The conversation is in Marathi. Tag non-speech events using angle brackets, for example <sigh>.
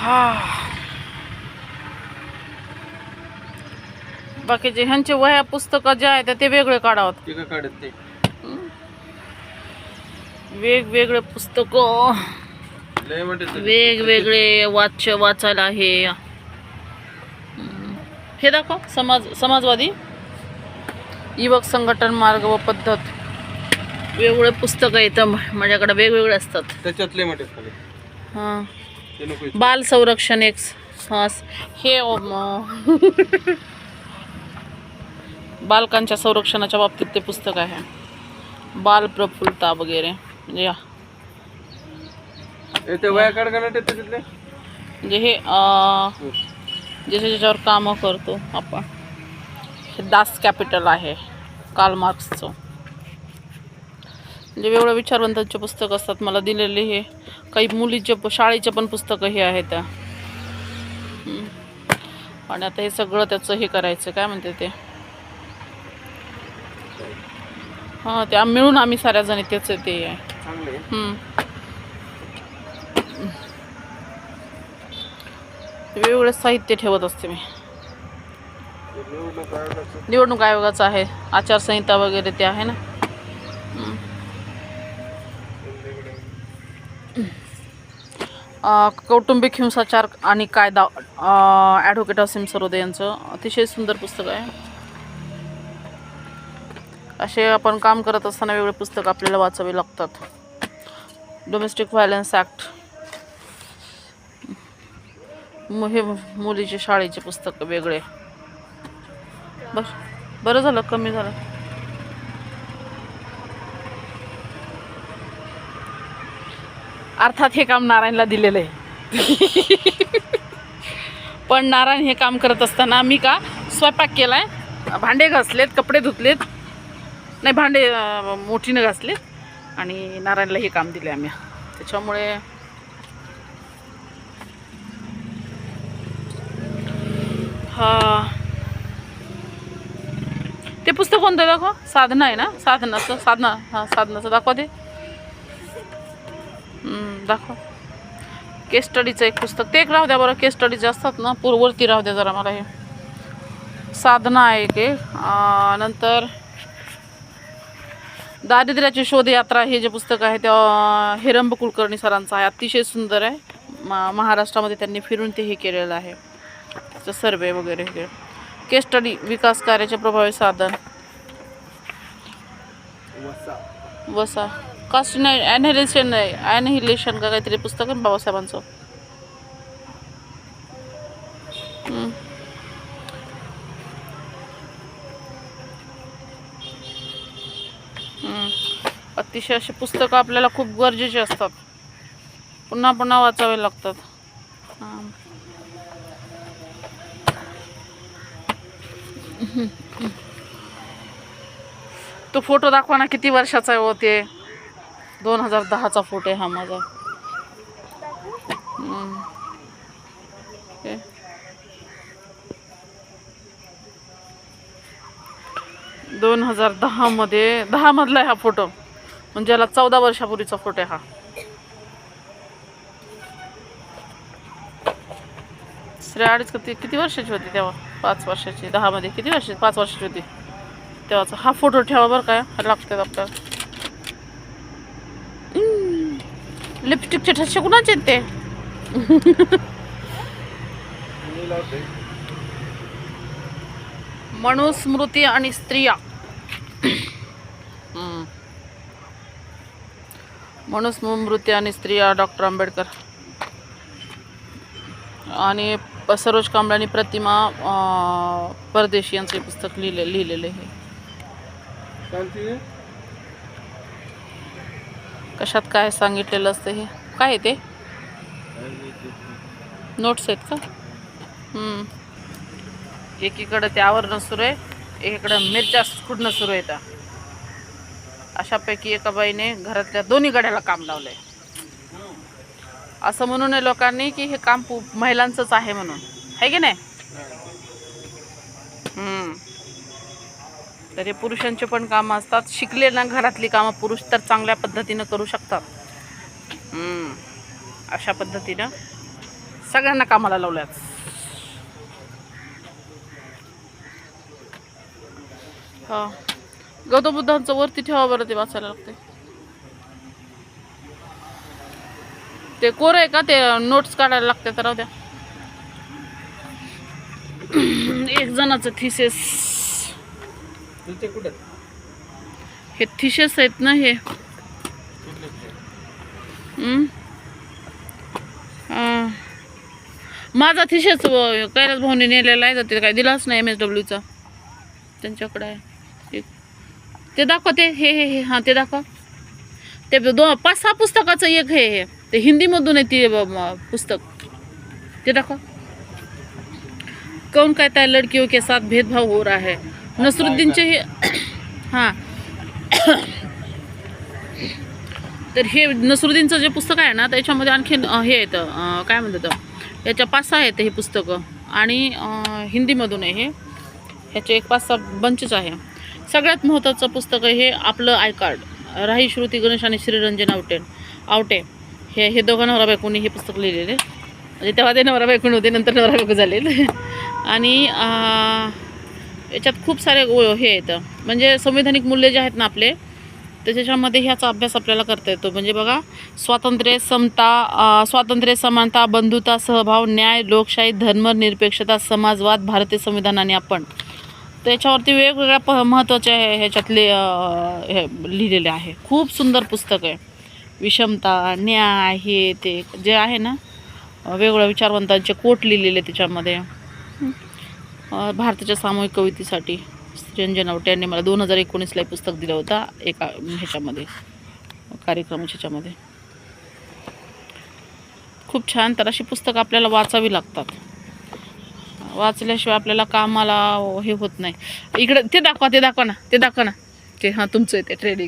हा. बाकीचे ह्यांचे वह्या पुस्तकं जे आहेत ते वेगळे काढावत ते काढत ते वेगवेगळे पुस्तकं. लय मोठे ते. वेगवेगळे वाच्य वाचायला आहे. हम्म. हे दाखव समाज समाजवादी. युवक संघटन मार्ग व पद्धत. वेगवेगळे पुस्तकं येतं माझ्याकडे वेगवेगळे असतात. त्याच्यात लय मोठे हां. बाल संरक्षण एक हाँ हे बालकांच्या संरक्षणाच्या बाबतीत ते पुस्तक आहे. बाल प्रफुल्लता वगैरे. म्हणजे या. ए, ते वया काढ का ना ते त्याच्यातले? म्हणजे हे अं, ज्याच्या ज्याच्यावर कामं करतो आपण. हे दास कॅपिटल आहे. कार्ल मार्क्सचं म्हणजे वेगवेगळ्या विचारवंतांचे पुस्तक असतात. मला दिलेले हे. काही मुलीचे शाळेचे पण पुस्तकं हे आहेत. हम्म. आणि आता हे सगळं त्याचं हे करायचं. काय म्हणते ते? हां ते मिळून आम्ही साऱ्या जणी त्याचं ते. आहे. वेगवेगळे साहित्य ठेवत असते मी. निवडणूक आयोगाचं. आहे. आचारसंहिता वगैरे ते आहे ना हम्म. अं, कौटुंबिक हिंसाचार आणि कायदा ॲडव्होकेट असीम सरोदे यांचं अतिशय सुंदर पुस्तक आहे. असे आपण काम करत असताना वेगळे पुस्तक आपल्याला वाचावे लागतात. डोमेस्टिक व्हायलन्स ॲक्ट हे मुलीचे शाळेचे पुस्तक वेगळे. बस बरं झालं कमी झालं. अर्थात हे काम नारायणला दिलेलं आहे. पण नारायण हे काम करत असताना मी का स्वयंपाक केला आहे भांडे घासलेत कपडे धुतलेत. नाही भांडे मोठीनं घासलेत. आणि नारायणला हे काम दिले आम्ही. त्याच्यामुळे हा. ते पुस्तक कोणतं आहे दाखव? साधना आहे ना? साधनाचं साधना हां साधनाचं दाखवा ते. दाखव. केस स्टडीचं एक पुस्तक. ते एक राहू द्या बरं केस स्टडीचे असतात ना पूर्ववर्ती राहू द्या जरा मला हे. साधना आहे एक नंतर दारिद्र्याची शोधयात्रा हे जे पुस्तक आहे ते हिरंब कुलकर्णी सरांचं आहे. अतिशय सुंदर आहे. मा महाराष्ट्रामध्ये त्यांनी फिरून ते हे केलेलं आहे. त्याचं सर्वे वगैरे हे. केस स्टडी विकास कार्याचे प्रभावी साधन. वसा. वसा. कास्ट नाही ॲनहिलेशन ॲनहिलेशन का काहीतरी पुस्तक आहे बाबासाहेबांचं? अतिशय अशी पुस्तकं आपल्याला खूप गरजेची असतात. पुन्हा पुन्हा वाचावे लागतात. हां तो फोटो दाखवा ना किती वर्षाचा आहे होते दोन हजार दहाचा फोटो आहे हा माझा. हे. दोन हजार दहामध्ये दहामधला आहे हा फोटो. म्हणजे याला चौदा वर्षापूर्वीचा फोटो आहे हा. श्रेया अडीच किती किती वर्षाची होती तेव्हा? पाच वर्षाची. दहामध्ये किती वर्षाची? पाच वर्षाची होती. तेव्हाचा. हा फोटो ठेवा बरं काय लागतात आपल्याला लिपस्टिकचे ठसे कुणाचे आहेत ते? मनुस्मृती आणि स्त्रिया. मनुस्मृती आणि स्त्रिया डॉक्टर आंबेडकर. आणि सरोज कांबळे प्रतिमा परदेशी यांचे पुस्तक लिहिले लिहिलेले आहे. कशात काय सांगितलेलं असतं हे? काय आहे ते? नोट्स आहेत का. एकीकडं ते आवरणं सुरू आहे एकीकडं मिरच्या खुडणं सुरू आहे अशापैकी एका बाईने घरातल्या दोन्ही गड्याला काम लावलंय. असं म्हणू नये लोकांनी की हे काम महिलांचंच आहे म्हणून. आहे की नाही? हम्म. तर हे पुरुषांचे पण कामं असतात. शिकले ना घरातली कामं पुरुष तर चांगल्या पद्धतीनं करू शकतात. अशा पद्धतीनं सगळ्यांना कामाला लावल्यात. हा. गौतम बुद्धांचं वरती ठेवा बरं ते वाचायला लागते ते कोर आहे का? ते नोट्स काढायला लागते तर राहू द्या. एक जणाचं थिसेस कुठे? हे थिशस आहेत ना हे. माझा थिशस कैलास भाऊने नेलेला आहे तर ते काय दिलाच नाही एम एस डब्ल्यूचा त्यांच्याकडे आहे. ते दाखव ते. हे हे हे. हां ते दाखव. ते दो पाच सहा पुस्तकाचं एक हे हे. ते हिंदीमधून आहे ते पुस्तक. ते दाखव. कौन कहता है लड़कियों हो, के साथ भेदभाव हो रहा है? नसरुद्दीनचे हे हां. तर हे नसरुद्दीनचं जे पुस्तक आहे ना त्याच्यामध्ये आणखीन हे येतं काय म्हणतात याच्या पाच सहा आहेत हे पुस्तकं. आणि हिंदीमधून आहे हे. ह्याचे एक पाच सहा बंचच आहे. सगळ्यात महत्त्वाचं पुस्तक हे आपलं आय कार्ड. राही श्रुती गणेश आणि श्रीरंजन आवटे. आवटे. हे हे दोघं नवरा बायकोनी हे पुस्तक लिहिलेले. म्हणजे तेव्हा ते नवरा बायकोन होते नंतर नवरा बायको झालेले <laughs> आणि याच्यात खूप सारे हे येतं. म्हणजे संवैधानिक मूल्य जे आहेत ना आपले तर त्याच्यामध्ये ह्याचा अभ्यास आपल्याला करता येतो. म्हणजे बघा स्वातंत्र्य समता स्वातंत्र्य समानता बंधुता सहभाव न्याय लोकशाही धर्मनिरपेक्षता समाजवाद भारतीय संविधानाने आपण. तर याच्यावरती वेगवेगळ्या प महत्त्वाच्या ह्याच्यातले हे लिहिलेले आहे. खूप सुंदर पुस्तक आहे. विषमता न्याय हे ते जे आहे ना वेगवेगळ्या विचारवंतांचे कोट लिहिलेले त्याच्यामध्ये. भारताच्या सामूहिक कवितेसाठी रंजन आवटे यांनी मला दोन हजार एकोणीसला एक पुस्तक दिलं होतं एका ह्याच्यामध्ये कार्यक्रमाच्या ह्याच्यामध्ये. खूप छान तर अशी पुस्तकं आपल्याला वाचावी लागतात. वाचल्याशिवाय आपल्याला कामाला हे होत नाही. इकडं ते दाखवा ते दाखवा ना ते दाखवा ना. ते हां तुमचं आहे ते ट्रेडिंग